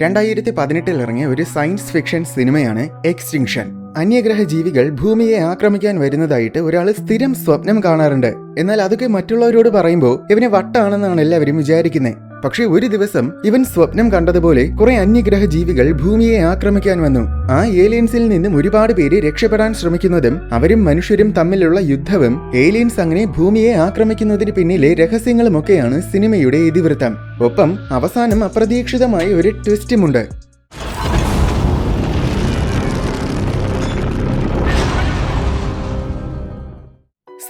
രണ്ടായിരത്തി പതിനെട്ടിൽ ഇറങ്ങിയ ഒരു സയൻസ് ഫിക്ഷൻ സിനിമയാണ് എക്സ്റ്റിങ്ഷൻ. അന്യഗ്രഹ ജീവികൾ ഭൂമിയെ ആക്രമിക്കാൻ വരുന്നതായിട്ട് ഒരാൾ സ്ഥിരം സ്വപ്നം കാണാറുണ്ട്. എന്നാൽ അതൊക്കെ മറ്റുള്ളവരോട് പറയുമ്പോൾ ഇവനെ വട്ടാണെന്നാണ് എല്ലാവരും വിചാരിക്കുന്നത് പക്ഷെ ഒരു ദിവസം ഇവൻ സ്വപ്നം കണ്ടതുപോലെ കുറെ അന്യഗ്രഹ ജീവികൾ ഭൂമിയെ ആക്രമിക്കാൻ വന്നു. ആ ഏലിയൻസിൽ നിന്നും ഒരുപാട് പേര് രക്ഷപ്പെടാൻ ശ്രമിക്കുന്നതും അവരും മനുഷ്യരും തമ്മിലുള്ള യുദ്ധവും ഏലിയൻസ് അങ്ങനെ ഭൂമിയെ ആക്രമിക്കുന്നതിന് പിന്നിലെ രഹസ്യങ്ങളുമൊക്കെയാണ് സിനിമയുടെ ഇതിവൃത്തം. ഒപ്പം അവസാനം അപ്രതീക്ഷിതമായ ഒരു ട്വിസ്റ്റുമുണ്ട്.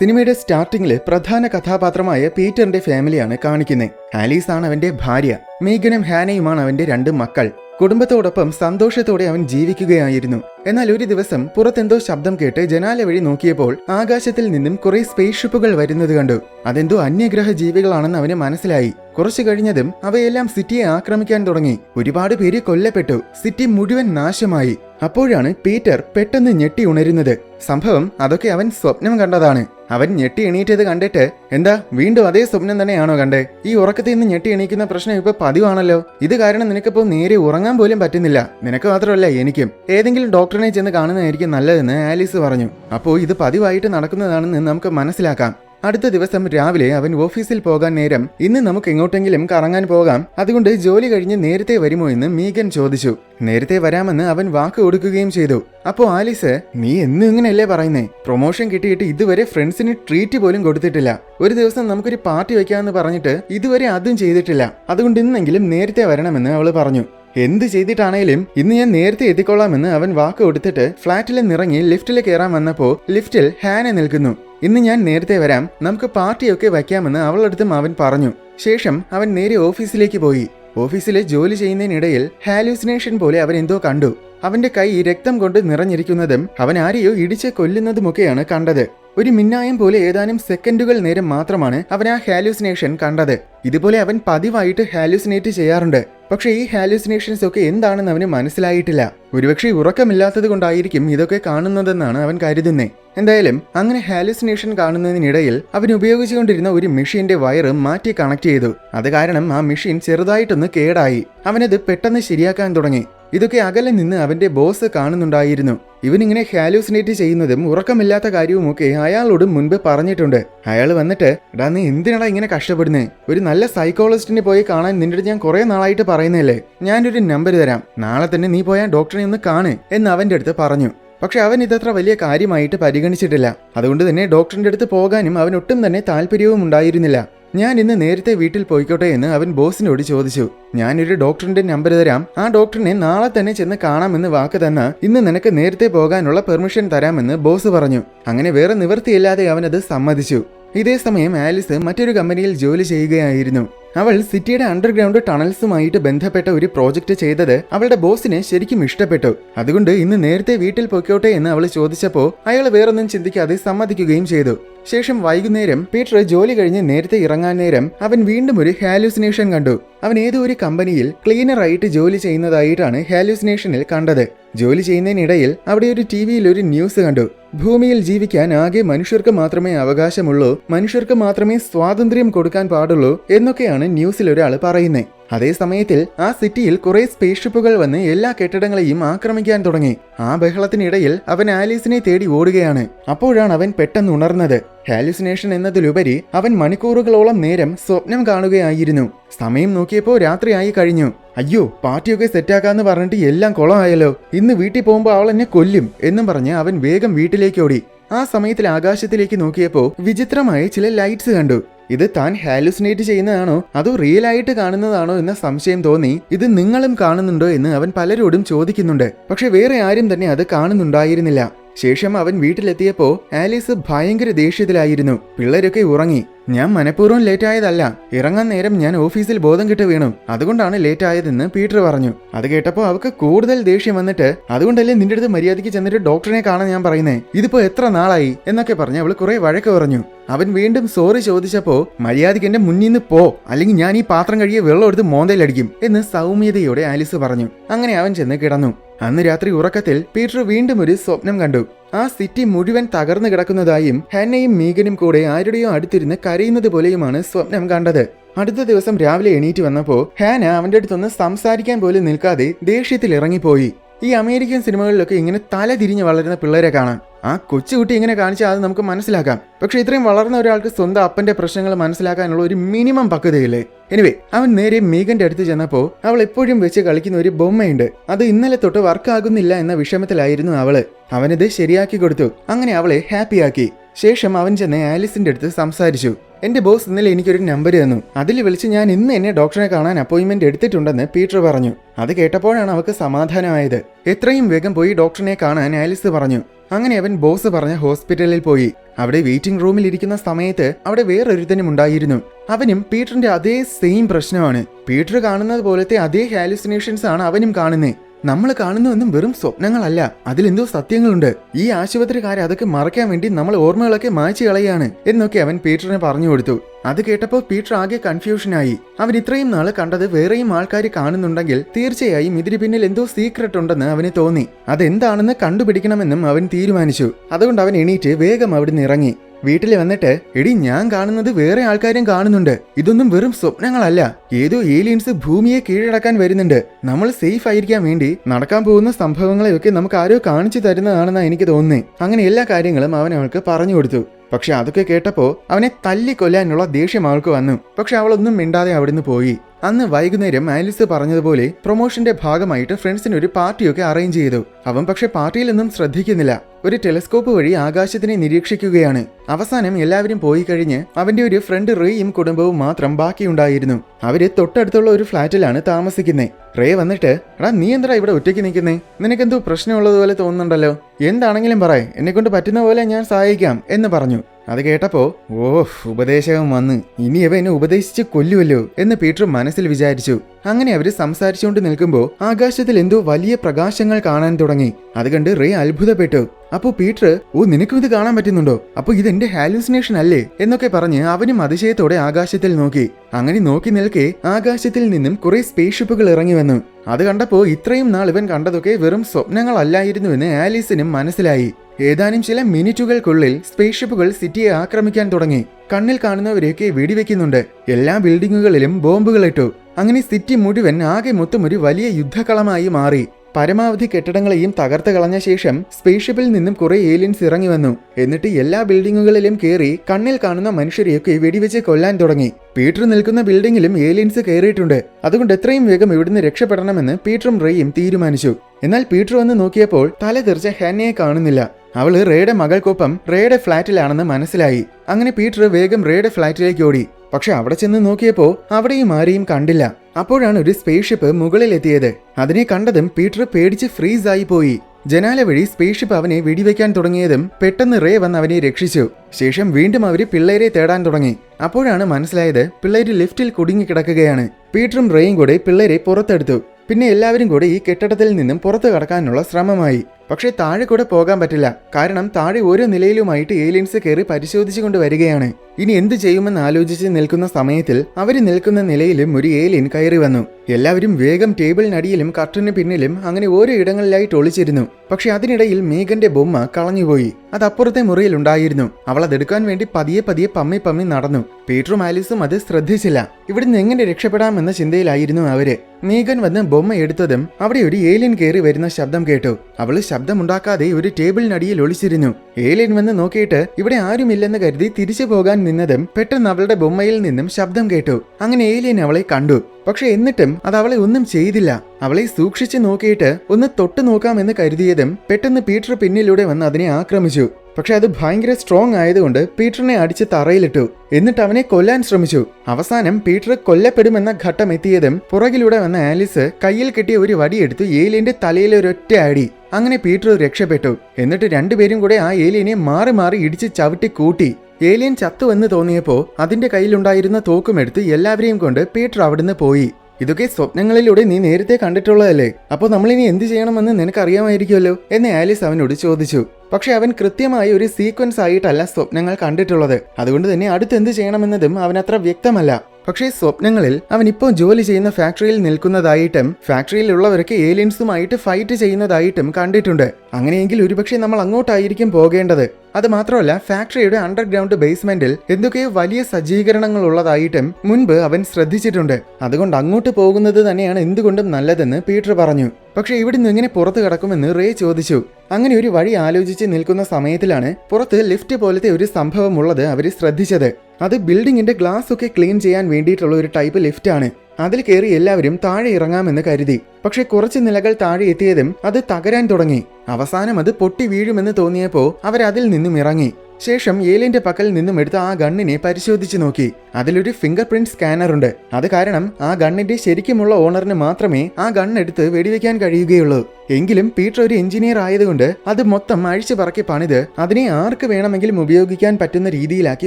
സിനിമയുടെ സ്റ്റാർട്ടിങ്ങിൽ പ്രധാന കഥാപാത്രമായ പീറ്ററിന്റെ ഫാമിലിയാണ് കാണിക്കുന്നത് ആലീസ് ആണ് അവന്റെ ഭാര്യ. മീഗനും ഹാനയുമാണ് അവന്റെ രണ്ട് മക്കൾ. കുടുംബത്തോടൊപ്പം സന്തോഷത്തോടെ അവൻ ജീവിക്കുകയായിരുന്നു. എന്നാൽ ഒരു ദിവസം പുറത്തെന്തോ ശബ്ദം കേട്ട് ജനാല വഴി നോക്കിയപ്പോൾ ആകാശത്തിൽ നിന്നും കുറെ സ്പേസ് ഷിപ്പുകൾ വരുന്നത് കണ്ടു. അതെന്തോ അന്യഗ്രഹ ജീവികളാണെന്ന് അവന് മനസ്സിലായി. കുറച്ചു കഴിഞ്ഞതും അവയെല്ലാം സിറ്റിയെ ആക്രമിക്കാൻ തുടങ്ങി. ഒരുപാട് പേര് കൊല്ലപ്പെട്ടു. സിറ്റി മുഴുവൻ നാശമായി. അപ്പോഴാണ് പീറ്റർ പെട്ടെന്ന് ഞെട്ടി ഉണരുന്നത്. സംഭവം അതൊക്കെ അവൻ സ്വപ്നം കണ്ടതാണ്. അവൻ ഞെട്ടി എണീറ്റത് കണ്ടിട്ട് എന്താ വീണ്ടും അതേ സ്വപ്നം തന്നെയാണോ കണ്ടേ? ഈ ഉറക്കത്തിൽ നിന്ന് ഞെട്ടി എണീക്കുന്ന പ്രശ്നം ഇപ്പൊ പതിവാണല്ലോ. ഇത് കാരണം നിനക്കിപ്പോ നേരെ ഉറങ്ങാൻ പോലും പറ്റുന്നില്ല. നിനക്ക് മാത്രമല്ല എനിക്കും. ഏതെങ്കിലും ഡോക്ടറിനെ ചെന്ന് കാണുന്നതായിരിക്കും നല്ലതെന്ന് ആലീസ് പറഞ്ഞു. അപ്പോൾ ഇത് പതിവായിട്ട് നടക്കുന്നതാണെന്ന് നമുക്ക് മനസ്സിലാക്കാം. അടുത്ത ദിവസം രാവിലെ അവൻ ഓഫീസിൽ പോകാൻ നേരം ഇന്ന് നമുക്ക് എങ്ങോട്ടെങ്കിലും കറങ്ങാൻ പോകാം. അതുകൊണ്ട് ജോലി കഴിഞ്ഞ് നേരത്തെ വരുമോ എന്ന് മീഗൻ ചോദിച്ചു. നേരത്തെ വരാമെന്ന് അവൻ വാക്ക് കൊടുക്കുകയും ചെയ്തു. അപ്പോ ആലിസ് നീ എന്നും ഇങ്ങനെയല്ലേ പറയുന്നേ? പ്രൊമോഷൻ കിട്ടിയിട്ട് ഇതുവരെ ഫ്രണ്ട്സിന് ട്രീറ്റ് പോലും കൊടുത്തിട്ടില്ല. ഒരു ദിവസം നമുക്കൊരു പാർട്ടി വെക്കാമെന്ന് പറഞ്ഞിട്ട് ഇതുവരെ അതും ചെയ്തിട്ടില്ല. അതുകൊണ്ട് ഇന്നെങ്കിലും നേരത്തെ വരണമെന്ന് അവൾ പറഞ്ഞു. എന്ത് ചെയ്തിട്ടാണേലും ഇന്ന് ഞാൻ നേരത്തെ എത്തിക്കൊള്ളാമെന്ന് അവൻ വാക്ക് കൊടുത്തിട്ട് ഫ്ളാറ്റിൽ നിറങ്ങി ലിഫ്റ്റിൽ കയറാൻ വന്നപ്പോ ലിഫ്റ്റിൽ ഹാന നിൽക്കുന്നു. ഇന്ന് ഞാൻ നേരത്തെ വരാം. നമുക്ക് പാർട്ടിയൊക്കെ വയ്ക്കാമെന്ന് അവളടുത്തും അവൻ പറഞ്ഞു. ശേഷം അവൻ നേരെ ഓഫീസിലേക്ക് പോയി. ഓഫീസിലെ ജോലി ചെയ്യുന്നതിനിടയിൽ ഹാലൂസിനേഷൻ പോലെ അവൻ എന്തോ കണ്ടു. അവന്റെ കൈ രക്തം കൊണ്ട് നിറഞ്ഞിരിക്കുന്നതും അവൻ ആരെയോ ഇടിച്ച് കൊല്ലുന്നതുമൊക്കെയാണ് കണ്ടത്. ഒരു മിന്നായം പോലെ ഏതാനും സെക്കൻഡുകൾ നേരം മാത്രമാണ് അവൻ ആ ഹാലൂസിനേഷൻ കണ്ടത്. ഇതുപോലെ അവൻ പതിവായിട്ട് ഹാലൂസിനേറ്റ് ചെയ്യാറുണ്ട്. പക്ഷേ ഈ ഹാലൂസിനേഷൻസ് ഒക്കെ എന്താണെന്ന് അവന് മനസ്സിലായിട്ടില്ല. ഒരുപക്ഷെ ഉറക്കമില്ലാത്തത് കൊണ്ടായിരിക്കും ഇതൊക്കെ കാണുന്നതെന്നാണ് അവൻ കരുതുന്നത് എന്തായാലും അങ്ങനെ ഹാലൂസിനേഷൻ കാണുന്നതിനിടയിൽ അവൻ ഉപയോഗിച്ചുകൊണ്ടിരുന്ന ഒരു മെഷീന്റെ വയർ മാറ്റി കണക്ട് ചെയ്തു. അത് കാരണം ആ മെഷീൻ ചെറുതായിട്ടൊന്ന് കേടായി. അവനത് പെട്ടെന്ന് ശരിയാക്കാൻ തുടങ്ങി. ഇതൊക്കെ അകലെ നിന്ന് അവന്റെ ബോസ് കാണുന്നുണ്ടായിരുന്നു. ഇവനിങ്ങനെ ഹാലൂസിനേറ്റ് ചെയ്യുന്നതും ഉറക്കമില്ലാത്ത കാര്യവുമൊക്കെ അയാളോട് മുൻപ് പറഞ്ഞിട്ടുണ്ട്. അയാൾ വന്നിട്ട് എടാ നീ എന്തിനാടാ ഇങ്ങനെ കഷ്ടപ്പെടുന്നേ? ഒരു നല്ല സൈക്കോളജിസ്റ്റിനെ പോയി കാണാൻ നിന്റെ ഞാൻ കുറെ നാളായിട്ട് പറയുന്നതല്ലേ? ഞാനൊരു നമ്പർ തരാം. നാളെ തന്നെ നീ പോയാൽ ഡോക്ടറെ ഒന്ന് കാണ് എന്ന് അവന്റെ അടുത്ത് പറഞ്ഞു. പക്ഷെ അവൻ ഇതത്ര വലിയ കാര്യമായിട്ട് പരിഗണിച്ചിട്ടില്ല. അതുകൊണ്ട് തന്നെ ഡോക്ടറിന്റെ അടുത്ത് പോകാനും അവൻ ഒട്ടും തന്നെ താല്പര്യവും ഉണ്ടായിരുന്നില്ല ഞാൻ ഇന്ന് നേരത്തെ വീട്ടിൽ പോയിക്കോട്ടെ എന്ന് അവൻ ബോസിനോട് ചോദിച്ചു. ഞാനൊരു ഡോക്ടറിന്റെ നമ്പർ തരാം. ആ ഡോക്ടറിനെ നാളെ തന്നെ ചെന്ന് കാണാമെന്ന് വാക്ക് തന്ന ഇന്ന് നിനക്ക് നേരത്തെ പോകാനുള്ള പെർമിഷൻ തരാമെന്ന് ബോസ് പറഞ്ഞു. അങ്ങനെ വേറെ നിവൃത്തിയില്ലാതെ അവനത് സമ്മതിച്ചു. ഇതേ സമയം ആലിസ് മറ്റൊരു കമ്പനിയിൽ ജോലി ചെയ്യുകയായിരുന്നു. അവൾ സിറ്റിയുടെ അണ്ടർഗ്രൗണ്ട് ടണൽസുമായിട്ട് ബന്ധപ്പെട്ട ഒരു പ്രോജക്റ്റ് ചെയ്തത് അവളുടെ ബോസിനെ ശരിക്കും ഇഷ്ടപ്പെട്ടു. അതുകൊണ്ട് ഇന്ന് നേരത്തെ വീട്ടിൽ പൊയ്ക്കോട്ടെ എന്ന് അവൾ ചോദിച്ചപ്പോൾ അയാൾ വേറൊന്നും ചിന്തിക്കാതെ സമ്മതിക്കുകയും ചെയ്തു. ശേഷം വൈകുന്നേരം പീറ്റർ ജോലി കഴിഞ്ഞ് നേരത്തെ ഇറങ്ങാൻ നേരം അവൻ വീണ്ടും ഒരു ഹാലൂസിനേഷൻ കണ്ടു. അവൻ ഏതോ ഒരു കമ്പനിയിൽ ക്ലീനറായിട്ട് ജോലി ചെയ്യുന്നതായിട്ടാണ് ഹാലൂസിനേഷനിൽ കണ്ടത്. ജോലി ചെയ്യുന്നതിനിടയിൽ അവിടെ ഒരു ടി വിയിൽ ഒരു ന്യൂസ് കണ്ടു. ഭൂമിയിൽ ജീവിക്കാൻ ആകെ മനുഷ്യർക്ക് മാത്രമേ അവകാശമുള്ളൂ മനുഷ്യർക്ക് മാത്രമേ സ്വാതന്ത്ര്യം കൊടുക്കാൻ പാടുള്ളൂ എന്നൊക്കെയാണ് ന്യൂസിൽ ഒരാൾ പറയുന്നത് അതേ സമയത്തിൽ ആ സിറ്റിയിൽ കുറെ സ്പേസ് ഷിപ്പുകൾ വന്ന് എല്ലാ കെട്ടിടങ്ങളെയും ആക്രമിക്കാൻ തുടങ്ങി. ആ ബഹളത്തിനിടയിൽ അവൻ ആലീസിനെ തേടി ഓടുകയാണ്. അപ്പോഴാണ് അവൻ പെട്ടെന്ന് ഉണർന്നത്. ഹാലുസിനേഷൻ എന്നതിലുപരി അവൻ മണിക്കൂറുകളോളം നേരം സ്വപ്നം കാണുകയായിരുന്നു. സമയം നോക്കിയപ്പോൾ രാത്രിയായി കഴിഞ്ഞു. അയ്യോ പാർട്ടിയൊക്കെ സെറ്റാക്കാന്ന് പറഞ്ഞിട്ട് എല്ലാം കുളമായല്ലോ ഇന്ന് വീട്ടിൽ പോകുമ്പോൾ അവൾ എന്നെ കൊല്ലും എന്നും പറഞ്ഞ് അവൻ വേഗം വീട്ടിലേക്ക് ഓടി. ആ സമയത്തിൽ ആകാശത്തിലേക്ക് നോക്കിയപ്പോൾ വിചിത്രമായ ചില ലൈറ്റ്സ് കണ്ടു. ഇത് താൻ ഹാലുസിനേറ്റ് ചെയ്യുന്നതാണോ? അതോ റിയൽ ആയിട്ട് കാണുന്നതാണോ എന്ന സംശയം തോന്നി. ഇത് നിങ്ങളും കാണുന്നുണ്ടോ എന്ന് അവൻ പലരോടും ചോദിക്കുന്നുണ്ട്. പക്ഷെ വേറെ ആരും തന്നെ അത് കാണുന്നുണ്ടായിരുന്നില്ല. ശേഷം അവൻ വീട്ടിലെത്തിയപ്പോ ആലീസ് ഭയങ്കര ദേഷ്യത്തിലായിരുന്നു. പിള്ളേരൊക്കെ ഉറങ്ങി. ഞാൻ മനഃപൂർവം ലേറ്റ് ആയതല്ല ഇറങ്ങാൻ നേരം ഞാൻ ഓഫീസിൽ ബോധം കിട്ട് വീണു. അതുകൊണ്ടാണ് ലേറ്റ് ആയതെന്ന് പീറ്റർ പറഞ്ഞു. അത് കേട്ടപ്പോൾ അവൾക്ക് കൂടുതൽ ദേഷ്യം വന്നിട്ട് അതുകൊണ്ടല്ലേ നിന്റെ അടുത്ത് മര്യാദയ്ക്ക് ചെന്നിട്ട് ഡോക്ടറിനെ കാണാൻ ഞാൻ പറയുന്നേ? ഇതിപ്പോ എത്ര നാളായി? എന്നൊക്കെ പറഞ്ഞ് അവൾ കുറെ വഴക്ക് പറഞ്ഞു. അവൻ വീണ്ടും സോറി ചോദിച്ചപ്പോ മര്യാദയ്ക്ക് എന്റെ മുന്നിൽ നിന്ന് പോ അല്ലെങ്കിൽ ഞാൻ ഈ പാത്രം കഴുകിയ വെള്ളം എടുത്ത് മോന്തയിലടിക്കും എന്ന് സൗമ്യതയോടെ ആലിസ് പറഞ്ഞു. അങ്ങനെ അവൻ ചെന്ന് കിടന്നു. അന്ന് രാത്രി ഉറക്കത്തിൽ പീറ്റർ വീണ്ടും ഒരു സ്വപ്നം കണ്ടു. ആ സിറ്റി മുഴുവൻ തകർന്നു കിടക്കുന്നതായും ഹന്നയും മീഗനും കൂടെ ആരുടെയോ അടുത്തിരുന്ന് കരയുന്നത് പോലെയുമാണ് സ്വപ്നം കണ്ടത്. അടുത്ത ദിവസം രാവിലെ എണീറ്റ് വന്നപ്പോ ഹാന അവന്റെ അടുത്തൊന്ന് സംസാരിക്കാൻ പോലും നിൽക്കാതെ ദേഷ്യത്തിൽ ഇറങ്ങിപ്പോയി ഈ അമേരിക്കൻ സിനിമകളിലൊക്കെ ഇങ്ങനെ തല തിരിഞ്ഞ് വളരുന്ന പിള്ളേരെ കാണാം. ആ കൊച്ചുകുട്ടി ഇങ്ങനെ കാണിച്ചാൽ അത് നമുക്ക് മനസ്സിലാക്കാം. പക്ഷെ ഇത്രയും വളർന്ന ഒരാൾക്ക് സ്വന്തം അപ്പന്റെ പ്രശ്നങ്ങൾ മനസ്സിലാക്കാനുള്ള ഒരു മിനിമം പക്വതയില്ലേ? എനിവേ അവൻ നേരെ മീഗന്റെ അടുത്ത് ചെന്നപ്പോൾ അവൾ എപ്പോഴും വെച്ച് കളിക്കുന്ന ഒരു ബൊമ്മയുണ്ട്. അത് ഇന്നലെ തൊട്ട് വർക്ക് ആകുന്നില്ല എന്ന വിഷമത്തിലായിരുന്നു അവൾ അവനത് ശരിയാക്കി കൊടുത്തു. അങ്ങനെ അവളെ ഹാപ്പിയാക്കി ശേഷം അവൻ ചെന്ന് ആലിസിന്റെ അടുത്ത് സംസാരിച്ചു. എന്റെ ബോസ് ഇന്നലെ എനിക്കൊരു നമ്പർ തന്നു. അതിൽ വിളിച്ച് ഞാൻ ഇന്ന് എന്നെ ഡോക്ടറെ കാണാൻ അപ്പോയിന്റ്മെന്റ് എടുത്തിട്ടുണ്ടെന്ന് പീറ്റർ പറഞ്ഞു. അത് കേട്ടപ്പോഴാണ് അവൾക്ക് സമാധാനമായത്. എത്രയും വേഗം പോയി ഡോക്ടറിനെ കാണാൻ ആലിസ് പറഞ്ഞു. അങ്ങനെ അവൻ ബോസ് പറഞ്ഞ ഹോസ്പിറ്റലിൽ പോയി. അവിടെ വെയിറ്റിംഗ് റൂമിൽ ഇരിക്കുന്ന സമയത്ത് അവിടെ വേറൊരുത്തനും ഉണ്ടായിരുന്നു. അവനും പീറ്ററിന്റെ അതേ സെയിം പ്രശ്നമാണ്. പീറ്റർ കാണുന്നത് പോലത്തെ അതേ ഹാലുസിനേഷൻസ് ആണ് അവനും കാണുന്നത് നമ്മൾ കാണുന്നതൊന്നും വെറും സ്വപ്നങ്ങളല്ല. അതിലെന്തോ സത്യങ്ങളുണ്ട്. ഈ ആശുപത്രിക്കാരെ അതൊക്കെ മറക്കാൻ വേണ്ടി നമ്മൾ ഓർമ്മകളൊക്കെ മായ്ച്ചു കളയാണ് എന്നൊക്കെ അവൻ പീറ്ററിനെ പറഞ്ഞു കൊടുത്തു. അത് കേട്ടപ്പോൾ പീറ്റർ ആകെ കൺഫ്യൂഷനായി. അവൻ ഇത്രയും നാൾ കണ്ടത് വേറെയും ആൾക്കാർ കാണുന്നുണ്ടെങ്കിൽ തീർച്ചയായും ഇതിന് പിന്നിൽ എന്തോ സീക്രട്ട് ഉണ്ടെന്ന് അവന് തോന്നി. അതെന്താണെന്ന് കണ്ടുപിടിക്കണമെന്നും അവൻ തീരുമാനിച്ചു. അതുകൊണ്ട് അവൻ എണീറ്റ് വേഗം അവിടുന്ന് ഇറങ്ങി. വീട്ടിൽ വന്നിട്ട് എടി ഞാൻ കാണുന്നത് വേറെ ആൾക്കാരും കാണുന്നുണ്ട്. ഇതൊന്നും വെറും സ്വപ്നങ്ങളല്ല. ഏതോ ഏലിയൻസ് ഭൂമിയെ കീഴടക്കാൻ വരുന്നുണ്ട്. നമ്മൾ സേഫ് ആയിരിക്കാൻ വേണ്ടി നടക്കാൻ പോകുന്ന സംഭവങ്ങളെയൊക്കെ നമുക്ക് ആരോ കാണിച്ചു തരുന്നതാണെന്നാണ് എനിക്ക് തോന്നുന്നത് അങ്ങനെ എല്ലാ കാര്യങ്ങളും അവൻ അവൾക്ക് പറഞ്ഞു കൊടുത്തു. പക്ഷെ അതൊക്കെ കേട്ടപ്പോ അവനെ തല്ലിക്കൊല്ലാനുള്ള ദേഷ്യം അവൾക്ക് വന്നു. പക്ഷെ അവളൊന്നും മിണ്ടാതെ അവിടുന്ന് പോയി. അന്ന് വൈകുന്നേരം ആലിസ് പറഞ്ഞതുപോലെ പ്രൊമോഷന്റെ ഭാഗമായിട്ട് ഫ്രണ്ട്സിന് ഒരു പാർട്ടിയൊക്കെ അറേഞ്ച് ചെയ്തു. അവൻ പക്ഷെ പാർട്ടിയിലൊന്നും ശ്രദ്ധിക്കുന്നില്ല. ഒരു ടെലിസ്കോപ്പ് വഴി ആകാശത്തിനെ നിരീക്ഷിക്കുകയാണ്. അവസാനം എല്ലാവരും പോയി കഴിഞ്ഞ് അവന്റെ ഒരു ഫ്രണ്ട് റേയും കുടുംബവും മാത്രം ബാക്കിയുണ്ടായിരുന്നു. അവർ തൊട്ടടുത്തുള്ള ഒരു ഫ്ലാറ്റിലാണ് താമസിക്കുന്നത് റേ വന്നിട്ട് എടാ നീ എന്താ ഇവിടെ ഒറ്റയ്ക്ക് നിൽക്കുന്നേ? നിനക്കെന്തോ പ്രശ്നമുള്ളതുപോലെ തോന്നുന്നുണ്ടല്ലോ. എന്താണെങ്കിലും പറ എന്നെ കൊണ്ട് പറ്റുന്ന പോലെ ഞാൻ സഹായിക്കാം എന്ന് പറഞ്ഞു. അത് കേട്ടപ്പോ ഓ ഉപദേശകം വന്ന്. ഇനി അവ എന്നെ ഉപദേശിച്ച് കൊല്ലുമല്ലോ എന്ന് പീറ്റർ മനസ്സിൽ വിചാരിച്ചു. അങ്ങനെ അവർ സംസാരിച്ചുകൊണ്ട് നിൽക്കുമ്പോൾ ആകാശത്തിൽ എന്തോ വലിയ പ്രകാശങ്ങൾ കാണാൻ തുടങ്ങി. അത് കണ്ട് റേ അത്ഭുതപ്പെട്ടു. അപ്പോ പീറ്റർ ഓ നിനക്കും ഇത് കാണാൻ പറ്റുന്നുണ്ടോ? അപ്പൊ ഇത് എന്റെ ഹാലൂസിനേഷൻ അല്ലേ? എന്നൊക്കെ പറഞ്ഞ് അവനും അതിശയത്തോടെ ആകാശത്തിൽ നോക്കി. അങ്ങനെ നോക്കി നിൽക്കെ ആകാശത്തിൽ നിന്നും കുറെ സ്പേസ് ഷിപ്പുകൾ ഇറങ്ങി വന്നു. അത് കണ്ടപ്പോ ഇത്രയും നാൾ ഇവൻ കണ്ടതൊക്കെ വെറും സ്വപ്നങ്ങളല്ലായിരുന്നുവെന്ന് ആലീസിനും മനസ്സിലായി. ഏതാനും ചില മിനിറ്റുകൾക്കുള്ളിൽ സ്പേസ് ഷിപ്പുകൾ സിറ്റിയെ ആക്രമിക്കാൻ തുടങ്ങി. കണ്ണിൽ കാണുന്നവരെയൊക്കെ വെടിവെക്കുന്നുണ്ട്. എല്ലാ ബിൽഡിങ്ങുകളിലും ബോംബുകൾ ഇട്ടു. അങ്ങനെ സിറ്റി മുഴുവൻ ആകെ മൊത്തം ഒരു വലിയ യുദ്ധകളമായി മാറി. പരമാവധി കെട്ടിടങ്ങളെയും തകർത്ത് കളഞ്ഞ ശേഷം സ്പേസ്ഷിപ്പിൽ നിന്നും കുറെ ഏലിയൻസ് ഇറങ്ങി വന്നു. എന്നിട്ട് എല്ലാ ബിൽഡിങ്ങുകളിലും കയറി കണ്ണിൽ കാണുന്ന മനുഷ്യരെയൊക്കെ വെടിവെച്ച് കൊല്ലാൻ തുടങ്ങി. പീറ്റർ നിൽക്കുന്ന ബിൽഡിങ്ങിലും ഏലിയൻസ് കയറിയിട്ടുണ്ട്. അതുകൊണ്ട് എത്രയും വേഗം ഇവിടുന്ന് രക്ഷപ്പെടണമെന്ന് പീറ്ററും റേയും തീരുമാനിച്ചു. എന്നാൽ പീറ്റർ വന്ന് നോക്കിയപ്പോൾ തല തെറിച്ച ഹെന്നയെ കാണുന്നില്ല. അവൾ റേയുടെ മകൾക്കൊപ്പം റേയുടെ ഫ്ലാറ്റിലാണെന്ന് മനസ്സിലായി. അങ്ങനെ പീറ്റർ വേഗം റേയുടെ ഫ്ലാറ്റിലേക്ക് ഓടി. പക്ഷെ അവിടെ ചെന്ന് നോക്കിയപ്പോ അവിടെയും ആരെയും കണ്ടില്ല. അപ്പോഴാണ് ഒരു സ്പേസ് ഷിപ്പ് മുകളിലെത്തിയത്. അതിനെ കണ്ടതും പീറ്റർ പേടിച്ച് ഫ്രീസ് ആയി പോയി. ജനാല വഴി സ്പേസ് ഷിപ്പ് അവനെ വെടിവെക്കാൻ തുടങ്ങിയതും പെട്ടെന്ന് റേ വന്ന് അവനെ രക്ഷിച്ചു. ശേഷം വീണ്ടും അവർ പിള്ളേരെ തേടാൻ തുടങ്ങി. അപ്പോഴാണ് മനസ്സിലായത് പിള്ളേര് ലിഫ്റ്റിൽ കുടുങ്ങിക്കിടക്കുകയാണ് പീറ്ററും റേയും കൂടെ പിള്ളേരെ പുറത്തെടുത്തു. പിന്നെ എല്ലാവരും കൂടെ ഈ കെട്ടിടത്തിൽ നിന്നും പുറത്തു കടക്കാനുള്ള ശ്രമമായി. പക്ഷേ താഴെ കൂടെ പോകാൻ പറ്റില്ല. കാരണം താഴെ ഓരോ നിലയിലുമായിട്ട് ഏലിയൻസ് കയറി പരിശോധിച്ചുകൊണ്ട് വരികയാണ്. ഇനി എന്ത് ചെയ്യുമെന്ന് ആലോചിച്ച് നിൽക്കുന്ന സമയത്തിൽ അവർ നിൽക്കുന്ന നിലയിലും ഒരു ഏലിയൻ കയറി വന്നു. എല്ലാവരും വേഗം ടേബിളിനടിയിലും കർട്ടന് പിന്നിലും അങ്ങനെ ഓരോ ഇടങ്ങളിലായിട്ട് ഒളിച്ചിരുന്നു. പക്ഷെ അതിനിടയിൽ മേഘന്റെ ബൊമ്മ കളഞ്ഞുപോയി. അത് അപ്പുറത്തെ മുറിയിൽ ഉണ്ടായിരുന്നു. അവൾ അതെടുക്കാൻ വേണ്ടി പതിയെ പതിയെ പമ്മി പമ്മി നടന്നു. പീറ്ററും ആലീസും അത് ശ്രദ്ധിച്ചില്ല. ഇവിടുന്ന് എങ്ങനെ രക്ഷപ്പെടാമെന്ന ചിന്തയിലായിരുന്നു അവർ. മേഘൻ വന്ന് ബൊമ്മ എടുത്തതും അവിടെ ഒരു ഏലിയൻ കയറി വരുന്ന ശബ്ദം കേട്ടു. അവൾ ശബ്ദമുണ്ടാക്കാതെ ഒരു ടേബിളിനടിയിൽ ഒളിച്ചിരുന്നു. ഏലിയൻ വന്ന് നോക്കിയിട്ട് ഇവിടെ ആരുമില്ലെന്ന് കരുതി തിരിച്ചു പോകാൻ നിന്നതും പെട്ടെന്ന് അവളുടെ ബൊമ്മയിൽ നിന്നും ശബ്ദം കേട്ടു. അങ്ങനെ ഏലിയൻ അവളെ കണ്ടു. പക്ഷെ എന്നിട്ടും അത് അവളെ ഒന്നും ചെയ്തില്ല. അവളെ സൂക്ഷിച്ചു നോക്കിയിട്ട് ഒന്ന് തൊട്ടു നോക്കാമെന്ന് കരുതിയതും പെട്ടെന്ന് പീറ്റർ പിന്നിലൂടെ വന്ന് അതിനെ ആക്രമിച്ചു. പക്ഷെ അത് ഭയങ്കര സ്ട്രോങ് ആയതുകൊണ്ട് പീറ്ററിനെ അടിച്ച് തറയിലിട്ടു. എന്നിട്ട് അവനെ കൊല്ലാൻ ശ്രമിച്ചു. അവസാനം പീറ്റർ കൊല്ലപ്പെടുമെന്ന ഘട്ടം എത്തിയതും പുറകിലൂടെ വന്ന ആലിസ് കയ്യിൽ കിട്ടിയ ഒരു വടിയെടുത്ത് ഏലിയന്റെ തലയിലൊരൊറ്റ അടി. അങ്ങനെ പീറ്റർ രക്ഷപ്പെട്ടു. എന്നിട്ട് രണ്ടുപേരും കൂടെ ആ ഏലിയനെ മാറി മാറി ഇടിച്ച് ചവിട്ടി കൂട്ടി. ഏലിയൻ ചത്തുവെന്ന് തോന്നിയപ്പോ അതിന്റെ കയ്യിലുണ്ടായിരുന്ന തോക്കുമെടുത്ത് എല്ലാവരെയും കൊണ്ട് പീറ്റർ അവിടുന്ന് പോയി. ഇതൊക്കെ സ്വപ്നങ്ങളിലൂടെ നീ നേരത്തെ കണ്ടിട്ടുള്ളതല്ലേ? അപ്പോൾ നമ്മളിനി എന്ത് ചെയ്യണമെന്ന് നിനക്കറിയാമായിരിക്കുമല്ലോ? എന്ന് ആലിസ് അവനോട് ചോദിച്ചു. പക്ഷെ അവൻ കൃത്യമായി ഒരു സീക്വൻസ് ആയിട്ടല്ല സ്വപ്നങ്ങൾ കണ്ടിട്ടുള്ളത്. അതുകൊണ്ട് തന്നെ അടുത്ത് എന്ത് ചെയ്യണമെന്നതും അവനത്ര വ്യക്തമല്ല. പക്ഷേ സ്വപ്നങ്ങളിൽ അവൻ ഇപ്പോൾ ജോലി ചെയ്യുന്ന ഫാക്ടറിയിൽ നിൽക്കുന്നതായിട്ടും ഫാക്ടറിയിലുള്ളവരൊക്കെ ഏലിയൻസുമായിട്ട് ഫൈറ്റ് ചെയ്യുന്നതായിട്ടും കണ്ടിട്ടുണ്ട്. അങ്ങനെയെങ്കിൽ ഒരുപക്ഷെ നമ്മൾ അങ്ങോട്ടായിരിക്കും പോകേണ്ടത്. അത് മാത്രമല്ല ഫാക്ടറിയുടെ അണ്ടർഗ്രൗണ്ട് ബേസ്മെന്റിൽ എന്തൊക്കെയോ വലിയ സജ്ജീകരണങ്ങൾ ഉള്ളതായിട്ടും മുൻപ് അവൻ ശ്രദ്ധിച്ചിട്ടുണ്ട്. അതുകൊണ്ട് അങ്ങോട്ട് പോകുന്നത് തന്നെയാണ് എന്തുകൊണ്ടും നല്ലതെന്ന് പീറ്റർ പറഞ്ഞു. പക്ഷേ ഇവിടുന്ന് എങ്ങനെ പുറത്തു കടക്കുമെന്ന് റേ ചോദിച്ചു. അങ്ങനെ ഒരു വഴി ആലോചിച്ച് നിൽക്കുന്ന സമയത്തിലാണ് പുറത്ത് ലിഫ്റ്റ് പോലത്തെ ഒരു സംഭവം ഉള്ളത് അവർ ശ്രദ്ധിച്ചത്. അത് ബിൽഡിങ്ങിന്റെ ഗ്ലാസ് ഒക്കെ ക്ലീൻ ചെയ്യാൻ വേണ്ടിയിട്ടുള്ള ഒരു ടൈപ്പ് ലിഫ്റ്റ് ആണ്. അതിൽ കയറി എല്ലാവരും താഴെ ഇറങ്ങാമെന്ന് കരുതി. പക്ഷെ കുറച്ച് നിലകൾ താഴെ എത്തിയതും അത് തകരാൻ തുടങ്ങി. അവസാനം അത് പൊട്ടി വീഴുമെന്ന് തോന്നിയപ്പോൾ അവരതിൽ നിന്നും ഇറങ്ങി. ശേഷം ഏലിന്റെ പക്കൽ നിന്നും എടുത്ത ആ ഗണ്ണിനെ പരിശോധിച്ചു നോക്കി. അതിലൊരു ഫിംഗർ പ്രിന്റ് സ്കാനർ ഉണ്ട്. അത് കാരണം ആ ഗണ്ണിന്റെ ശരിക്കുമുള്ള ഓണറിന് മാത്രമേ ആ ഗണ്ണെടുത്ത് വെടിവെക്കാൻ കഴിയുകയുള്ളൂ. എങ്കിലും പീറ്റർ ഒരു എഞ്ചിനീയർ ആയതുകൊണ്ട് അത് മൊത്തം അഴിച്ചു പറക്കി പണിത് അതിനെ ആർക്ക് വേണമെങ്കിലും ഉപയോഗിക്കാൻ പറ്റുന്ന രീതിയിലാക്കി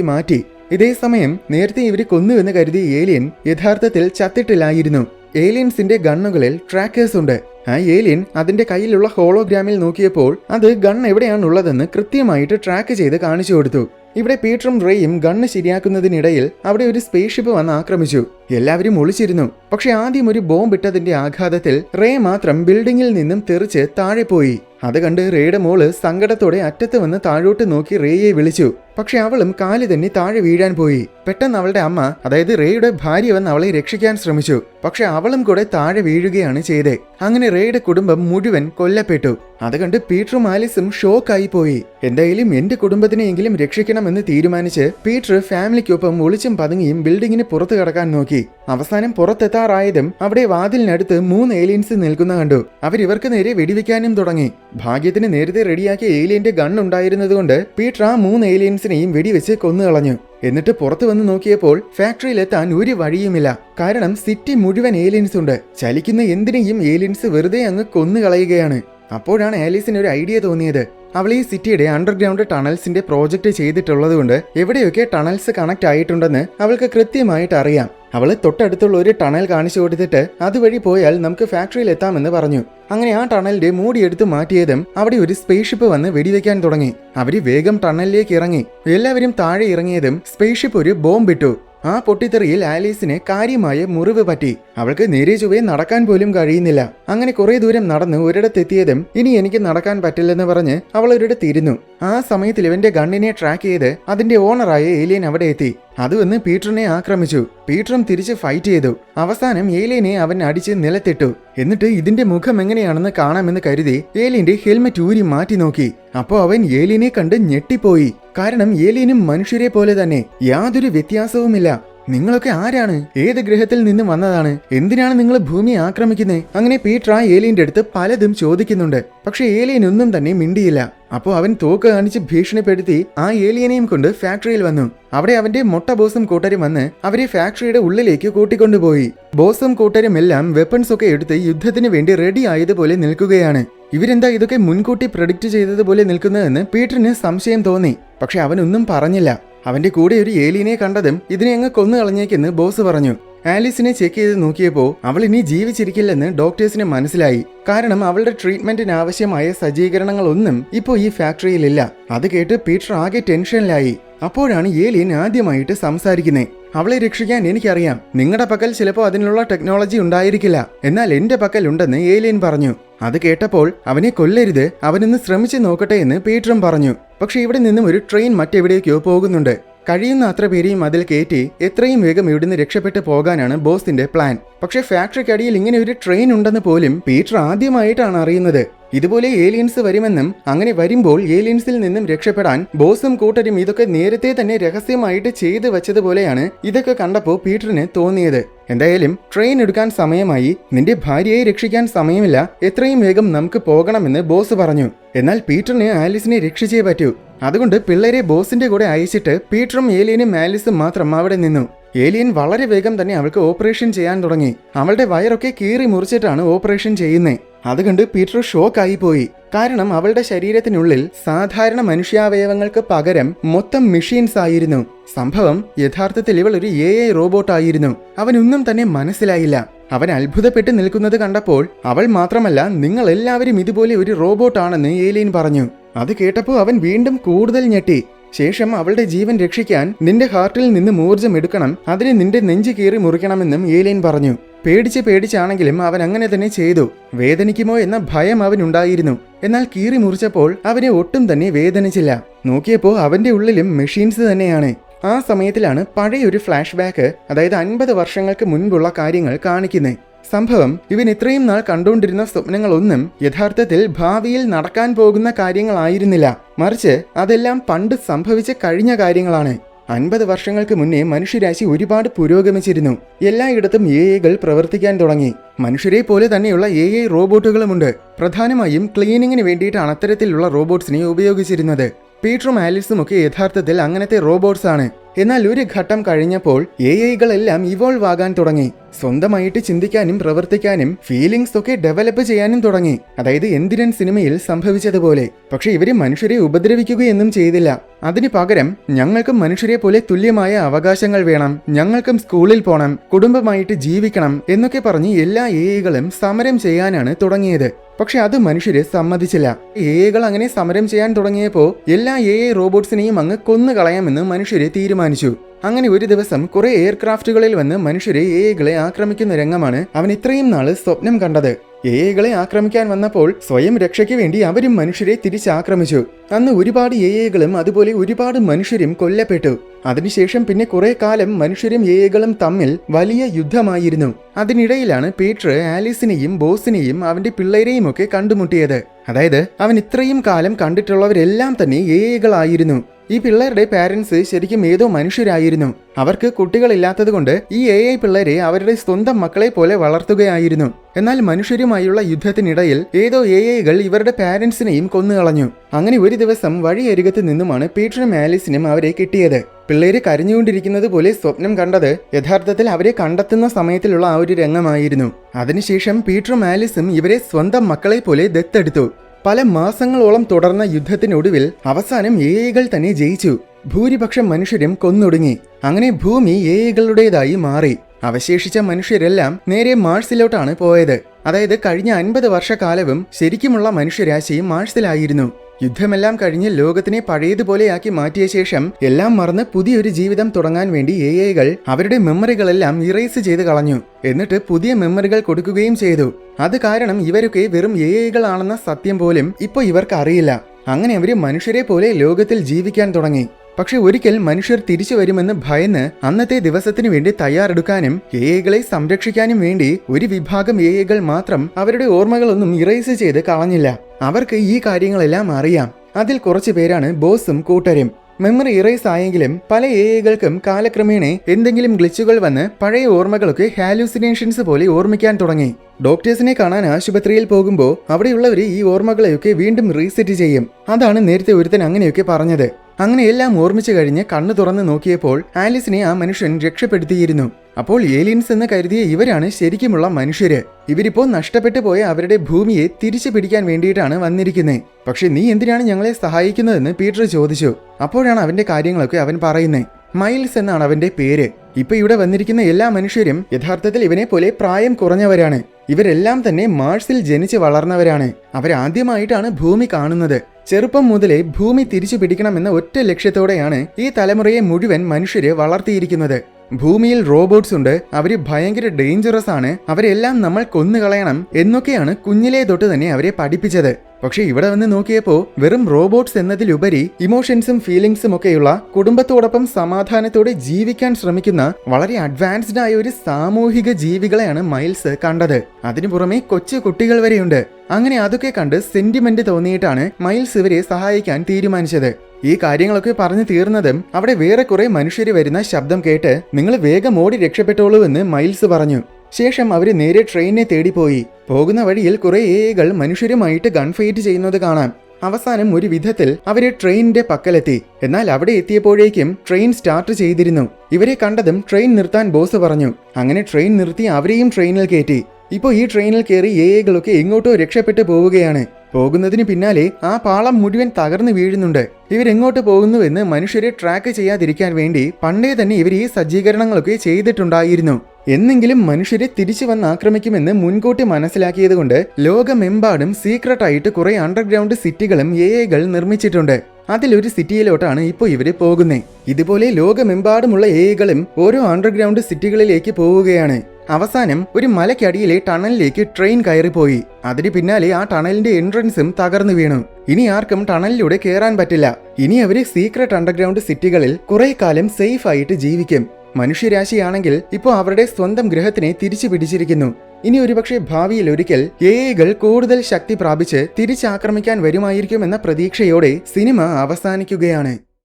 മാറ്റി. ഇതേ സമയം നേരത്തെ ഇവർ കൊന്നുവെന്ന് കരുതിയ ഏലിയൻ യഥാർത്ഥത്തിൽ ചത്തിട്ടില്ലായിരുന്നു. ഏലിയൻസിന്റെ ഗണ്ണുകളിൽ ട്രാക്കേഴ്സ് ഉണ്ട്. ആ ഏലിയൻ അതിന്റെ കയ്യിലുള്ള ഹോളോഗ്രാമിൽ നോക്കിയപ്പോൾ അത് ഗൺ എവിടെയാണുള്ളതെന്ന് കൃത്യമായിട്ട് ട്രാക്ക് ചെയ്ത് കാണിച്ചു കൊടുത്തു. ഇവിടെ പീറ്ററും റേയും ഗണ്ണ് ശരിയാക്കുന്നതിനിടയിൽ അവിടെ ഒരു സ്പേസ് ഷിപ്പ് വന്ന് ആക്രമിച്ചു. എല്ലാവരും ഒളിച്ചിരുന്നു. പക്ഷെ ആദ്യം ഒരു ബോംബ് ഇട്ടതിന്റെ ആഘാതത്തിൽ റേ മാത്രം ബിൽഡിങ്ങിൽ നിന്നും തെറിച്ച് താഴെ പോയി. അത് കണ്ട് റേയുടെ മോൾ സങ്കടത്തോടെ അറ്റത്ത് വന്ന് താഴോട്ട് നോക്കി റേയെ വിളിച്ചു. പക്ഷെ അവളും കാൽ തന്നെ താഴെ വീഴാൻ പോയി. പെട്ടെന്ന് അവളുടെ അമ്മ അതായത് റേയുടെ ഭാര്യ വന്ന് അവളെ രക്ഷിക്കാൻ ശ്രമിച്ചു. പക്ഷെ അവളും കൂടെ താഴെ വീഴുകയാണ് ചെയ്തേ. അങ്ങനെ റേയുടെ കുടുംബം മുഴുവൻ കൊല്ലപ്പെട്ടു. അത് കണ്ട് പീറ്ററും ആലിസും ഷോക്കായി പോയി. എന്തായാലും എന്റെ കുടുംബത്തിനെയെങ്കിലും രക്ഷിക്കണമെന്ന് തീരുമാനിച്ച് പീറ്റർ ഫാമിലിക്കൊപ്പം ഒളിച്ചും പതുങ്ങിയും ബിൽഡിങ്ങിന് പുറത്തു കടക്കാൻ നോക്കി. അവസാനം പുറത്തെത്താറായതും അവിടെ വാതിലിനടുത്ത് മൂന്ന് ഏലിയൻസ് നിൽക്കുന്ന കണ്ടു. അവരിവർക്ക് നേരെ വെടിവെക്കാനും തുടങ്ങി. ഭാഗ്യത്തിന് നേരത്തെ റെഡിയാക്കിയ ഏലിയന്റെ ഗൺ ഉണ്ടായിരുന്നതുകൊണ്ട് പീറ്റർ ആ മൂന്ന് ഏലിയൻസിനെയും വെടിവെച്ച് കൊന്നുകളഞ്ഞു എന്നിട്ട് പുറത്തു വന്ന് നോക്കിയപ്പോൾ ഫാക്ടറിയിലെത്താൻ ഒരു വഴിയുമില്ല. കാരണം സിറ്റി മുഴുവൻ ഏലിയൻസ് ഉണ്ട്. ചലിക്കുന്ന എന്തിനേയും ഏലിയൻസ് വെറുതെ അങ്ങ് കൊന്നുകളയുകയാണ്. അപ്പോഴാണ് ആലീസിന് ഒരു ഐഡിയ തോന്നിയത്. അവൾ ഈ സിറ്റിയുടെ അണ്ടർഗ്രൗണ്ട് ടണൽസിന്റെ പ്രോജക്റ്റ് ചെയ്തിട്ടുള്ളതുകൊണ്ട് എവിടെയൊക്കെ ടണൽസ് കണക്ട് ആയിട്ടുണ്ടെന്ന് അവൾക്ക് കൃത്യമായിട്ട് അറിയാം. അവൾ തൊട്ടടുത്തുള്ള ഒരു ടണൽ കാണിച്ചു കൊടുത്തിട്ട് അതുവഴി പോയാൽ നമുക്ക് ഫാക്ടറിയിൽ എത്താമെന്ന് പറഞ്ഞു. അങ്ങനെ ആ ടണലിന്റെ മൂടിയെടുത്ത് മാറ്റിയതും അവിടെ ഒരു സ്പേസ് ഷിപ്പ് വന്ന് വെടിവെക്കാൻ തുടങ്ങി. അവർ വേഗം ടണലിലേക്ക് ഇറങ്ങി. എല്ലാവരും താഴെ ഇറങ്ങിയതും സ്പേസ് ഷിപ്പ് ഒരു ബോംബ് ഇട്ടു. ആ പൊട്ടിത്തെറിയിൽ ആലീസിന് കാര്യമായ മുറിവ് പറ്റി. അവൾക്ക് നേരെ ചൊവ്വേ നടക്കാൻ പോലും കഴിയുന്നില്ല. അങ്ങനെ കുറെ ദൂരം നടന്ന് ഒരിടത്തെത്തിയതും ഇനി എനിക്ക് നടക്കാൻ പറ്റില്ലെന്ന് പറഞ്ഞ് അവൾ ഒരിടത്തിരുന്നു. ആ സമയത്തിൽ ഇവന്റെ ഗണ്ണിനെ ട്രാക്ക് ചെയ്ത് അതിന്റെ ഓണറായ ഏലിയൻ അവിടെ എത്തി. അത് വന്ന് പീറ്ററിനെ ആക്രമിച്ചു. പീറ്ററും തിരിച്ച് ഫൈറ്റ് ചെയ്തു. അവസാനം ഏലിയനെ അവൻ അടിച്ച് നിലത്തിട്ടു. എന്നിട്ട് ഇതിന്റെ മുഖം എങ്ങനെയാണെന്ന് കാണാമെന്ന് കരുതി ഏലിയന്റെ ഹെൽമെറ്റ് ഊരി മാറ്റി നോക്കി. അപ്പോ അവൻ ഏലിയനെ കണ്ട് ഞെട്ടിപ്പോയി. കാരണം ഏലിയനും മനുഷ്യരെ പോലെ തന്നെ യാതൊരു വ്യത്യാസവുമില്ല. നിങ്ങളൊക്കെ ആരാണ്? ഏത് ഗ്രഹത്തിൽ നിന്ന് വന്നതാണ്? എന്തിനാണ് നിങ്ങൾ ഭൂമി ആക്രമിക്കുന്നത് അങ്ങനെ പീറ്റർ ആ ഏലിയന്റെ അടുത്ത് പലതും ചോദിക്കുന്നുണ്ട്. പക്ഷെ ഏലിയൻ ഒന്നും തന്നെ മിണ്ടിയില്ല. അപ്പോൾ അവൻ തോക്ക് കാണിച്ച് ഭീഷണിപ്പെടുത്തി ആ ഏലിയനെയും കൊണ്ട് ഫാക്ടറിയിൽ വന്നു. അവിടെ അവന്റെ മൊട്ട ബോസും കൂട്ടരും വന്ന് അവരെ ഫാക്ടറിയുടെ ഉള്ളിലേക്ക് കൂട്ടിക്കൊണ്ടുപോയി. ബോസും കൂട്ടരും എല്ലാം വെപ്പൺസ് ഒക്കെ എടുത്ത് യുദ്ധത്തിന് വേണ്ടി റെഡി ആയതുപോലെ നിൽക്കുകയാണ്. ഇവരെന്താ ഇതൊക്കെ മുൻകൂട്ടി പ്രഡിക്റ്റ് ചെയ്തതുപോലെ നിൽക്കുന്നതെന്ന് പീറ്ററിന് സംശയം തോന്നി. പക്ഷെ അവനൊന്നും പറഞ്ഞില്ല. അവന്റെ കൂടെ ഒരു ഏലിയനെ കണ്ടതും ഇതിനെ അങ്ങ് കൊന്നു കളഞ്ഞേക്കെന്ന് ബോസ് പറഞ്ഞു. ആലീസിനെ ചെക്ക് ചെയ്ത് നോക്കിയപ്പോൾ അവൾ ഇനി ജീവിച്ചിരിക്കില്ലെന്ന് ഡോക്ടേഴ്സിന് മനസ്സിലായി. കാരണം അവളുടെ ട്രീറ്റ്മെന്റിന് ആവശ്യമായ സജ്ജീകരണങ്ങളൊന്നും ഇപ്പോൾ ഈ ഫാക്ടറിയിലില്ല അത് കേട്ട് പീറ്റർ ആകെ ടെൻഷനിലായി അപ്പോഴാണ് ഏലിയൻ ആദ്യമായിട്ട് സംസാരിക്കുന്നത് അവളെ രക്ഷിക്കാൻ എനിക്കറിയാം. നിങ്ങളുടെ പക്കൽ ചിലപ്പോൾ അതിനുള്ള ടെക്നോളജി ഉണ്ടായിരിക്കില്ല. എന്നാൽ എന്റെ പക്കൽ ഉണ്ടെന്ന് ഏലിയൻ പറഞ്ഞു. അത് കേട്ടപ്പോൾ അവനെ കൊല്ലരുത് അവനൊന്ന് ശ്രമിച്ചു നോക്കട്ടെ എന്ന് പീറ്ററും പറഞ്ഞു. പക്ഷെ ഇവിടെ നിന്നും ഒരു ട്രെയിൻ മറ്റെവിടേക്കോ പോകുന്നുണ്ട്. കഴിയുന്ന അത്ര പേരെയും അതിൽ കയറ്റി എത്രയും വേഗം ഇവിടുന്ന് രക്ഷപ്പെട്ടു പോകാനാണ് ബോസിന്റെ പ്ലാൻ പക്ഷെ ഫാക്ടറിക്കടിയിൽ ഇങ്ങനെ ഒരു ട്രെയിൻ ഉണ്ടെന്ന് പോലും പീറ്റർ ആദ്യമായിട്ടാണ് അറിയുന്നത്. ഇതുപോലെ ഏലിയൻസ് വരുമെന്നും അങ്ങനെ വരുമ്പോൾ ഏലിയൻസിൽ നിന്നും രക്ഷപ്പെടാൻ ബോസും കൂട്ടരും ഇതൊക്കെ നേരത്തെ തന്നെ രഹസ്യമായിട്ട് ചെയ്തു വെച്ചതുപോലെയാണ് ഇതൊക്കെ കണ്ടപ്പോൾ പീറ്ററിന് തോന്നിയത്. എന്തായാലും ട്രെയിൻ എടുക്കാൻ സമയമായി നിന്റെ ഭാര്യയെ രക്ഷിക്കാൻ സമയമില്ല എത്രയും വേഗം നമുക്ക് പോകണമെന്ന് ബോസ് പറഞ്ഞു. എന്നാൽ പീറ്ററിന് ആലിസിനെ രക്ഷിച്ചേ പറ്റൂ. അതുകൊണ്ട് പിള്ളേരെ ബോസിന്റെ കൂടെ അയച്ചിട്ട് പീറ്ററും ഏലിയനും ആലിസും മാത്രം അവിടെ നിന്നു. ഏലിയൻ വളരെ വേഗം തന്നെ അവൾക്ക് ഓപ്പറേഷൻ ചെയ്യാൻ തുടങ്ങി. അവളുടെ വയറൊക്കെ കീറി മുറിച്ചിട്ടാണ് ഓപ്പറേഷൻ ചെയ്യുന്നത് അതുകൊണ്ട് കണ്ട് പീറ്റർ ഷോക്കായി പോയി. കാരണം അവളുടെ ശരീരത്തിനുള്ളിൽ സാധാരണ മനുഷ്യാവയവങ്ങൾക്ക് പകരം മൊത്തം മെഷീൻസ് ആയിരുന്നു. സംഭവം യഥാർത്ഥത്തിൽ ഇവൾ ഒരു എ ഐ റോബോട്ടായിരുന്നു അവനൊന്നും തന്നെ മനസ്സിലായില്ല. അവൻ അത്ഭുതപ്പെട്ട് നിൽക്കുന്നത് കണ്ടപ്പോൾ അവൾ മാത്രമല്ല നിങ്ങൾ എല്ലാവരും ഇതുപോലെ ഒരു റോബോട്ടാണെന്ന് ഏലിയൻ പറഞ്ഞു. അത് കേട്ടപ്പോൾ അവൻ വീണ്ടും കൂടുതൽ ഞെട്ടി. ശേഷം അവളുടെ ജീവൻ രക്ഷിക്കാൻ നിന്റെ ഹാർട്ടിൽ നിന്ന് ഊർജം എടുക്കണം അതിന് നിന്റെ നെഞ്ചു കീറി മുറിക്കണമെന്നും ഏലിയൻ പറഞ്ഞു. പേടിച്ച് പേടിച്ചാണെങ്കിലും അവൻ അങ്ങനെ തന്നെ ചെയ്തു. വേദനിക്കുമോ എന്ന ഭയം അവനുണ്ടായിരുന്നു എന്നാൽ കീറി മുറിച്ചപ്പോൾ അവനെ ഒട്ടും തന്നെ വേദനിച്ചില്ല. നോക്കിയപ്പോൾ അവന്റെ ഉള്ളിലും മെഷീൻസ് തന്നെയാണ്. ആ സമയത്തിലാണ് പഴയൊരു ഫ്ലാഷ് ബാക്ക് അതായത് അൻപത് വർഷങ്ങൾക്ക് മുൻപുള്ള കാര്യങ്ങൾ കാണിക്കുന്നത് സംഭവം ഇവൻ ഇത്രയും നാൾ കണ്ടുകൊണ്ടിരുന്ന സ്വപ്നങ്ങളൊന്നും യഥാർത്ഥത്തിൽ ഭാവിയിൽ നടക്കാൻ പോകുന്ന കാര്യങ്ങളായിരുന്നില്ല. മറിച്ച് അതെല്ലാം പണ്ട് സംഭവിച്ച കഴിഞ്ഞ കാര്യങ്ങളാണ്. അൻപത് വർഷങ്ങൾക്ക് മുന്നേ മനുഷ്യരാശി ഒരുപാട് പുരോഗമിച്ചിരുന്നു. എല്ലായിടത്തും എ എകൾ പ്രവർത്തിക്കാൻ തുടങ്ങി. മനുഷ്യരെ പോലെ തന്നെയുള്ള എ ഐ റോബോട്ടുകളുമുണ്ട്. പ്രധാനമായും ക്ലീനിങ്ങിന് വേണ്ടിയിട്ടാണ് അത്തരത്തിലുള്ള റോബോട്ട്സിനെ ഉപയോഗിച്ചിരുന്നത്. പീറ്ററും ആലിസും ഒക്കെ യഥാർത്ഥത്തിൽ അങ്ങനത്തെ റോബോട്ട്സ് ആണ് എന്നാൽ ഒരു ഘട്ടം കഴിഞ്ഞപ്പോൾ എ ഐകളെല്ലാം ഇവോൾവ് ആകാൻ തുടങ്ങി. സ്വന്തമായിട്ട് ചിന്തിക്കാനും പ്രവർത്തിക്കാനും ഫീലിംഗ്സ് ഒക്കെ ഡെവലപ്പ് ചെയ്യാനും തുടങ്ങി. അതായത് എന്തിരൻ സിനിമയിൽ സംഭവിച്ചതുപോലെ. പക്ഷെ ഇവർ മനുഷ്യരെ ഉപദ്രവിക്കുകയൊന്നും ചെയ്തില്ല. അതിനു പകരം ഞങ്ങൾക്കും മനുഷ്യരെ പോലെ തുല്യമായ അവകാശങ്ങൾ വേണം. ഞങ്ങൾക്കും സ്കൂളിൽ പോണം. കുടുംബമായിട്ട് ജീവിക്കണം എന്നൊക്കെ പറഞ്ഞ് എല്ലാ എ ഐകളും സമരം ചെയ്യാനാണ് തുടങ്ങിയത്. പക്ഷെ അത് മനുഷ്യര് സമ്മതിച്ചില്ല. എകൾ അങ്ങനെ സമരം ചെയ്യാൻ തുടങ്ങിയപ്പോൾ എല്ലാ എ ഐ റോബോട്ട്സിനെയും അങ്ങ് കൊന്നു കളയാമെന്ന് മനുഷ്യര് തീരുമാനിച്ചു. അങ്ങനെ ഒരു ദിവസം കുറെ എയർക്രാഫ്റ്റുകളിൽ വന്ന് മനുഷ്യരെ എ ഐകളെ ആക്രമിക്കുന്ന രംഗമാണ് അവൻ ഇത്രയും നാൾ സ്വപ്നം കണ്ടത്. എ ഐകളെ ആക്രമിക്കാൻ വന്നപ്പോൾ സ്വയം രക്ഷയ്ക്ക് വേണ്ടി അവരും മനുഷ്യരെ തിരിച്ചാക്രമിച്ചു. അന്ന് ഒരുപാട് എ ഐകളും അതുപോലെ ഒരുപാട് മനുഷ്യരും കൊല്ലപ്പെട്ടു. അതിനുശേഷം പിന്നെ കുറെ കാലം മനുഷ്യരും എ ഐകളും തമ്മിൽ വലിയ യുദ്ധമായിരുന്നു. അതിനിടയിലാണ് പീറ്റർ ആലീസിനെയും ബോസിനെയും അവന്റെ പിള്ളേരെയും ഒക്കെ കണ്ടുമുട്ടിയത്. അതായത് അവൻ ഇത്രയും കാലം കണ്ടിട്ടുള്ളവരെല്ലാം തന്നെ എ ഐകളായിരുന്നു ഈ പിള്ളേരുടെ പാരൻസ് ശരിക്കും ഏതോ മനുഷ്യരായിരുന്നു. അവർക്ക് കുട്ടികളില്ലാത്തതുകൊണ്ട് ഈ എ ഐ പിള്ളേരെ അവരുടെ സ്വന്തം മക്കളെ പോലെ വളർത്തുകയായിരുന്നു. എന്നാൽ മനുഷ്യരുമായുള്ള യുദ്ധത്തിനിടയിൽ ഏതോ എ ഐകൾ ഇവരുടെ പാരൻസിനെയും കൊന്നുകളഞ്ഞു. അങ്ങനെ ഒരു ദിവസം വഴിയരികത്ത് നിന്നുമാണ് പീറ്ററും ആലിസിനും അവരെ കിട്ടിയത്. പിള്ളേര് കരഞ്ഞുകൊണ്ടിരിക്കുന്നത് പോലെ സ്വപ്നം കണ്ടത് യഥാർത്ഥത്തിൽ അവരെ കണ്ടെത്തുന്ന സമയത്തിലുള്ള ആ ഒരു രംഗമായിരുന്നു. അതിനുശേഷം പീറ്ററും ആലിസും ഇവരെ സ്വന്തം മക്കളെ പോലെ ദത്തെടുത്തു. പല മാസങ്ങളോളം തുടർന്ന യുദ്ധത്തിനൊടുവിൽ അവസാനം എ ഐകൾ തന്നെ ജയിച്ചു. ഭൂരിപക്ഷം മനുഷ്യരും കൊന്നൊടുങ്ങി. അങ്ങനെ ഭൂമി എ ഐകളുടേതായി മാറി. അവശേഷിച്ച മനുഷ്യരെല്ലാം നേരെ മാഴ്സിലോട്ടാണ് പോയത്. അതായത് കഴിഞ്ഞ അൻപത് വർഷക്കാലവും ശരിക്കുമുള്ള മനുഷ്യരാശി മാഴ്സിലായിരുന്നു. യുദ്ധമെല്ലാം കഴിഞ്ഞ് ലോകത്തിനെ പഴയതുപോലെയാക്കി മാറ്റിയ ശേഷം എല്ലാം മറന്ന് പുതിയൊരു ജീവിതം തുടങ്ങാൻ വേണ്ടി എ ഐകൾ അവരുടെ മെമ്മറികളെല്ലാം ഇറേസ് ചെയ്ത് കളഞ്ഞു. എന്നിട്ട് പുതിയ മെമ്മറികൾ കൊടുക്കുകയും ചെയ്തു. അത് കാരണം ഇവരൊക്കെ വെറും എ ഐകളാണെന്ന സത്യം പോലും ഇപ്പോൾ ഇവർക്ക് അറിയില്ല. അങ്ങനെ അവർ മനുഷ്യരെ പോലെ ലോകത്തിൽ ജീവിക്കാൻ തുടങ്ങി. പക്ഷെ ഒരിക്കൽ മനുഷ്യർ തിരിച്ചു വരുമെന്ന് ഭയന്ന് അന്നത്തെ ദിവസത്തിനു വേണ്ടി തയ്യാറെടുക്കാനും എ സംരക്ഷിക്കാനും വേണ്ടി ഒരു വിഭാഗം എ മാത്രം അവരുടെ ഓർമ്മകളൊന്നും ഇറേസ് ചെയ്ത് കളഞ്ഞില്ല. അവർക്ക് ഈ കാര്യങ്ങളെല്ലാം അറിയാം. അതിൽ കുറച്ചു പേരാണ് ബോസും കൂട്ടരും. മെമ്മറി ഇറേസ് ആയെങ്കിലും പല എ ഐകൾക്കും കാലക്രമേണ എന്തെങ്കിലും ഗ്ലിച്ചുകൾ വന്ന് പഴയ ഓർമ്മകളൊക്കെ ഹാലൂസിനേഷൻസ് പോലെ ഓർമ്മിക്കാൻ തുടങ്ങി. ഡോക്ടേഴ്സിനെ കാണാൻ ആശുപത്രിയിൽ പോകുമ്പോൾ അവിടെയുള്ളവർ ഈ ഓർമ്മകളെയൊക്കെ വീണ്ടും റീസെറ്റ് ചെയ്യും. അതാണ് നേരത്തെ ഒരുത്തൻ അങ്ങനെയൊക്കെ പറഞ്ഞത്. അങ്ങനെ എല്ലാം ഓർമ്മിച്ചു കഴിഞ്ഞ് കണ്ണു തുറന്ന് നോക്കിയപ്പോൾ ആലിസിനെ ആ മനുഷ്യൻ രക്ഷപ്പെടുത്തിയിരുന്നു. അപ്പോൾ ഏലിയൻസ് എന്ന് കരുതിയ ഇവരാണ് ശരിക്കുമുള്ള മനുഷ്യര്. ഇവരിപ്പോ നഷ്ടപ്പെട്ടു പോയ അവരുടെ ഭൂമിയെ തിരിച്ചു പിടിക്കാൻ വേണ്ടിയിട്ടാണ് വന്നിരിക്കുന്നത് പക്ഷെ നീ എന്തിനാണ് ഞങ്ങളെ സഹായിക്കുന്നതെന്ന് പീറ്റർ ചോദിച്ചു. അപ്പോഴാണ് അവന്റെ കാര്യങ്ങളൊക്കെ അവൻ പറയുന്നത് മൈൽസ് എന്നാണ് അവന്റെ പേര്. ഇപ്പൊ ഇവിടെ വന്നിരിക്കുന്ന എല്ലാ മനുഷ്യരും യഥാർത്ഥത്തിൽ ഇവനെ പോലെ പ്രായം കുറഞ്ഞവരാണ്. ഇവരെല്ലാം തന്നെ മാർസിൽ ജനിച്ച് വളർന്നവരാണ്. അവരാദ്യമായിട്ടാണ് ഭൂമി കാണുന്നത്. ചെറുപ്പം മുതലേ ഭൂമി തിരിച്ചു പിടിക്കണമെന്ന ഒറ്റ ലക്ഷ്യത്തോടെയാണ് ഈ തലമുറയെ മുഴുവൻ മനുഷ്യരെ വളർത്തിയിരിക്കുന്നത്. ഭൂമിയിൽ റോബോട്ട്സ് ഉണ്ട് അവർ ഭയങ്കര ഡേഞ്ചറസ് ആണ് അവരെല്ലാം നമ്മൾ കൊന്നുകളയണം എന്നൊക്കെയാണ് കുഞ്ഞിലേ തൊട്ട് തന്നെ അവരെ പഠിപ്പിച്ചത്. പക്ഷെ ഇവിടെ വന്ന് നോക്കിയപ്പോൾ വെറും റോബോട്ട്സ് എന്നതിലുപരി ഇമോഷൻസും ഫീലിംഗ്സും ഒക്കെയുള്ള കുടുംബത്തോടൊപ്പം സമാധാനത്തോടെ ജീവിക്കാൻ ശ്രമിക്കുന്ന വളരെ അഡ്വാൻസ്ഡ് ആയ ഒരു സാമൂഹിക ജീവികളെയാണ് മൈൽസ് കണ്ടത്. അതിനു പുറമെ കൊച്ചു കുട്ടികൾ വരെയുണ്ട്. അങ്ങനെ അതൊക്കെ കണ്ട് സെന്റിമെന്റ് തോന്നിയിട്ടാണ് മൈൽസ് ഇവരെ സഹായിക്കാൻ തീരുമാനിച്ചത്. ഈ കാര്യങ്ങളൊക്കെ പറഞ്ഞു തീർന്നതും അവിടെ വേറെ കുറെ മനുഷ്യർ വരുന്ന ശബ്ദം കേട്ട് നിങ്ങൾ വേഗം ഓടി രക്ഷപ്പെട്ടോളൂ എന്ന് മൈൽസ് പറഞ്ഞു. ശേഷം അവർ നേരെ ട്രെയിനിനെ തേടിപ്പോയി. പോകുന്ന വഴിയിൽ കുറെ ഏകൾ മനുഷ്യരുമായിട്ട് ഗൺഫൈറ്റ് ചെയ്യുന്നത് കാണാം. അവസാനം ഒരു വിധത്തിൽ അവർ ട്രെയിനിന്റെ പക്കലെത്തി. എന്നാൽ അവിടെ എത്തിയപ്പോഴേക്കും ട്രെയിൻ സ്റ്റാർട്ട് ചെയ്തിരുന്നു. ഇവരെ കണ്ടതും ട്രെയിൻ നിർത്താൻ ബോസ് പറഞ്ഞു. അങ്ങനെ ട്രെയിൻ നിർത്തി അവരെയും ട്രെയിനിൽ കയറ്റി. ഇപ്പോൾ ഈ ട്രെയിനിൽ കയറി ഏകളൊക്കെ എങ്ങോട്ടോ രക്ഷപ്പെട്ടു പോവുകയാണ്. പോകുന്നതിന് പിന്നാലെ ആ പാളം മുഴുവൻ തകർന്നു വീഴുന്നുണ്ട്. ഇവരെങ്ങോട്ട് പോകുന്നുവെന്ന് മനുഷ്യരെ ട്രാക്ക് ചെയ്യാതിരിക്കാൻ വേണ്ടി പണ്ടേ തന്നെ ഇവർ ഈ സജ്ജീകരണങ്ങളൊക്കെ ചെയ്തിട്ടുണ്ടായിരുന്നു. എന്നെങ്കിലും മനുഷ്യരെ തിരിച്ചു വന്ന് ആക്രമിക്കുമെന്ന് മുൻകൂട്ടി മനസ്സിലാക്കിയതുകൊണ്ട് ലോകമെമ്പാടും സീക്രട്ടായിട്ട് കുറെ അണ്ടർഗ്രൗണ്ട് സിറ്റികളും എ ഐകൾ നിർമ്മിച്ചിട്ടുണ്ട്. അതിലൊരു സിറ്റിയിലോട്ടാണ് ഇപ്പോൾ ഇവർ പോകുന്നത് ഇതുപോലെ ലോകമെമ്പാടുമുള്ള എ ഐകളും ഓരോ അണ്ടർഗ്രൗണ്ട് സിറ്റികളിലേക്ക് പോവുകയാണ്. അവസാനം ഒരു മലയ്ക്കടിയിലെ ടണലിലേക്ക് ട്രെയിൻ കയറിപ്പോയി. അതിന് പിന്നാലെ ആ ടണലിന്റെ എൻട്രൻസും തകർന്നു വീണു. ഇനി ആർക്കും ടണലിലൂടെ കയറാൻ പറ്റില്ല. ഇനി അവർ സീക്രട്ട് അണ്ടർഗ്രൗണ്ട് സിറ്റികളിൽ കുറെ കാലം സേഫ് ആയിട്ട് ജീവിക്കും. മനുഷ്യരാശിയാണെങ്കിൽ ഇപ്പോൾ അവരുടെ സ്വന്തം ഗ്രഹത്തിനെ തിരിച്ചു പിടിച്ചിരിക്കുന്നു. ഇനി ഒരുപക്ഷെ ഭാവിയിൽ ഒരിക്കൽ എ കൂടുതൽ ശക്തി പ്രാപിച്ച് തിരിച്ചാക്രമിക്കാൻ വരുമായിരിക്കുമെന്ന പ്രതീക്ഷയോടെ സിനിമ അവസാനിക്കുകയാണ്.